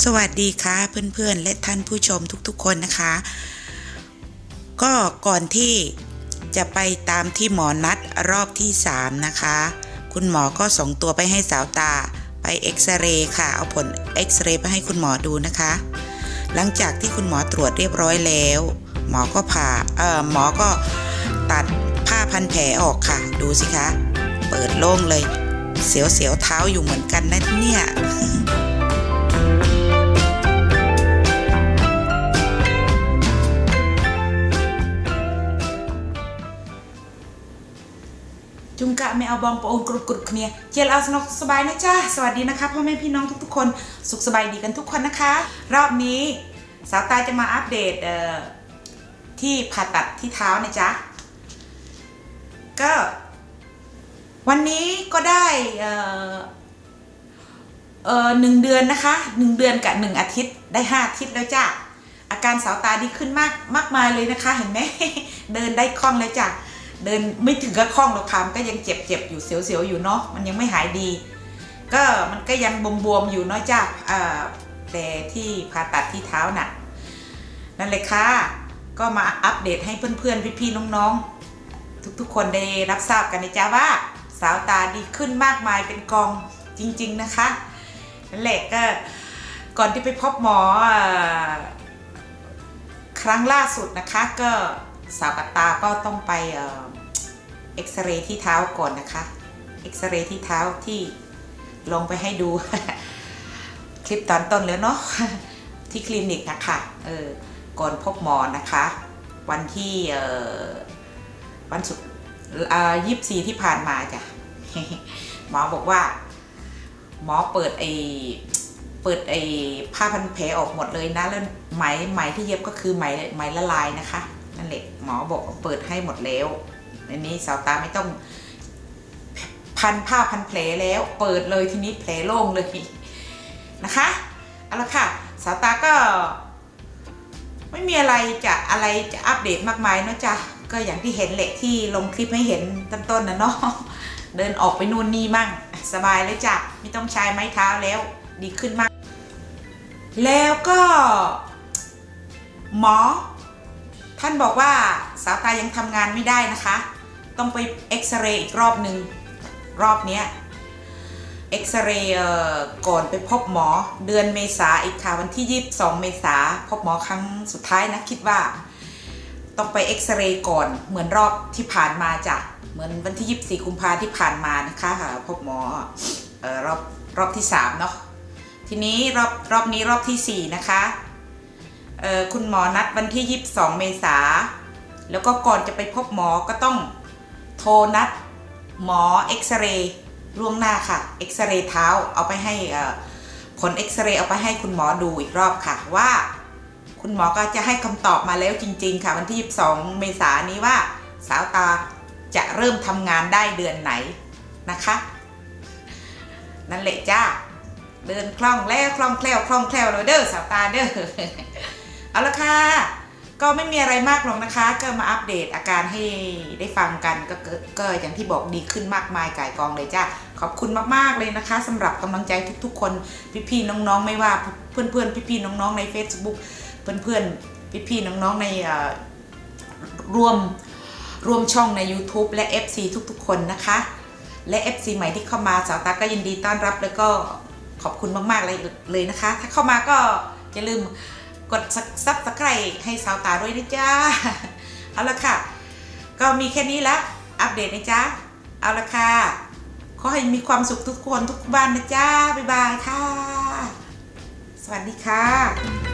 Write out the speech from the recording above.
สวัสดีค่ะเพื่อนๆ และท่านผู้ชมทุกๆคนนะคะ ก็ก่อนที่จะไปตามที่หมอนัดรอบที่ 3 นะคะ คุณหมอก็ส่งตัวไปให้สาวตาไปเอ็กซเรย์ค่ะ เอาผลเอ็กซเรย์ไปให้คุณหมอดูนะคะ หลังจากที่คุณหมอตรวจเรียบร้อยแล้ว หมอก็ผ่าเออหมอก็ตัดผ้าพันแผลออกค่ะ ดูสิคะ เปิดโล่งเลย เสียวๆเท้าอยู่เหมือนกันนะเนี่ย จุงกะไม่เอาบองปอนกรุดกรุดគ្នាเจลเอาสนุกสบายนะจ้าสวัสดีนะคะพ่อแม่พี่น้องทุกๆ คนสุขสบายดีกันทุกคนนะคะ รอบนี้สาวตาจะมาอัปเดตเอ่อที่ผ่าตัดที่เท้านะจ๊ะก็ วันนี้ก็ได้เอ่อเอ่อหนึ่งเดือนนะคะหนึ่งเดือนกับหนึ่งอาทิตย์ได้ห้าอาทิตย์แล้วจ้ะอาการสาวตาดีขึ้นมากมากมายเลยนะคะ เห็นไหมเดินได้คล่องเลยจ้ะ เดินไม่ถึงกับคล่องหรอกค่ะมันก็ยังเจ็บเจ็บๆอยู่เสียวๆอยู่เนาะมันยังไม่หายดี ก็มันก็ยังบวมๆอยู่เนาะจ้าแต่ที่ผ่าตัดที่เท้าน่ะนั่นเลยค่ะ ก็มาอัปเดตให้เพื่อนๆพี่ๆน้องๆ ทุกๆ คนได้รับทราบกันนะจ๊ะว่า สาวตาดีขึ้นมากมายเป็นกองจริง ๆนะคะนั่นแหละก็ก่อนที่ไปพบหมออครั้งล่าสุดนะคะก็ สาวกับตาก็ต้องไปเอ็กซเรย์ที่เท้าก่อนนะคะเอ็กซเรย์ที่เท้าที่ลงไปให้ดู คลิปตอนต้นแล้วเนาะที่คลินิกนะคะเออก่อนพบหมอนะคะ วันที่เออวันศุกร์อ่ายี่สี่ที่ผ่านมาจ้ะหมอบอกว่า หมอเปิดไอเปิดไอผ้าพันแผลออกหมดเลยนะแล้วไหมไหมที่เย็บก็คือไหมไหมละลายนะคะ นั่นแหละหมอบอกเปิดให้หมดแล้วอันนี้สาวตาไม่ต้องพันผ้าพันแผลแล้ว เปิดเลยทีนี้แผลโล่งเลยนะคะเอาละค่ะสาวตาก็ไม่มีอะไรจะอะไรจะอัปเดตมากมายเนอะจ๊ะก็อย่างที่เห็นแหละที่ลงคลิปให้เห็นต้นๆนะเนาะเดินออกไปนู่นนี่มั่งสบายเลยจ้ะไม่ต้องใช้ไม้เท้าแล้วดีขึ้นมาก แล้วก็หมอ ท่านบอกว่าสาวตายังทำงานไม่ได้นะคะ ต้องไปเอ็กซเรย์อีกรอบหนึ่งรอบนี้เอ็กซเรย์ก่อนไปพบหมอเดือนเมษาอีกค่ะวันที่ 22 เมษาพบหมอครั้งสุดท้ายนะคิดว่า ต้องไปเอ็กซเรย์ก่อนเหมือนรอบที่ผ่านมาจ้ะเหมือนวันที่ 24 กุมภาที่ผ่านมานะคะค่ะพบหมอออรอบรอบที่ 3 เนาะทีนี้รอบรอบนี้รอบทีสี่4 นะคะ คุณหมอนัดวันที่ 22 เมษา แล้วก็ก่อนจะไปพบหมอก็ต้องโทรนัดหมอเอ็กซเรย์ล่วงหน้าค่ะเอ็กซเรย์เท้าเอาไปให้ผลเอ็กซเรย์เอาไปให้คุณหมอดูอีกรอบค่ะว่า คุณหมอก็จะให้คำตอบมาแล้วจริง ๆ ค่ะ วันที่ 22 เมษานนี้ว่าสาวตาจะเริ่มทำงานได้เดือนไหนนะคะ นั่นแหละจ้าเดินคล่องแล้วคล่องแคล่วคล่องแคล่วเลยเด้อสาวตาเด้อ เอาละค่ะ ก็ไม่มีอะไรมากหรอกนะคะ ก็มาอัปเดตอาการให้ได้ฟังกันก็เกิดก็อย่างที่บอกดีขึ้นมากมายก่ายกองเลยจ้าขอบคุณมากๆเลยนะคะสำหรับกำลังใจทุกๆ คนพี่ๆน้องๆ ไม่ว่าเพื่อนๆพี่ๆน้องๆใน Facebook เพื่อนๆพี่ๆน้องๆในร่วมร่วมช่องใน YouTube และ FC ทุกๆ คนนะคะ และ FC ใหม่ที่เข้ามาสาวตาก็ยินดีต้อนรับแล้วก็ขอบคุณมากๆเลยเลยนะคะ ถ้าเข้ามาก็อย่าลืม กดซับสไครต์ให้สาวตาด้วยนะจ๊ะเอาละค่ะ ก็มีแค่นี้ละอัปเดตนะจ๊ะเอาละค่ะขอให้มีความสุขทุกคนทุกบ้านนะจ๊ะบ๊ายบายค่ะ สวัสดีค่ะ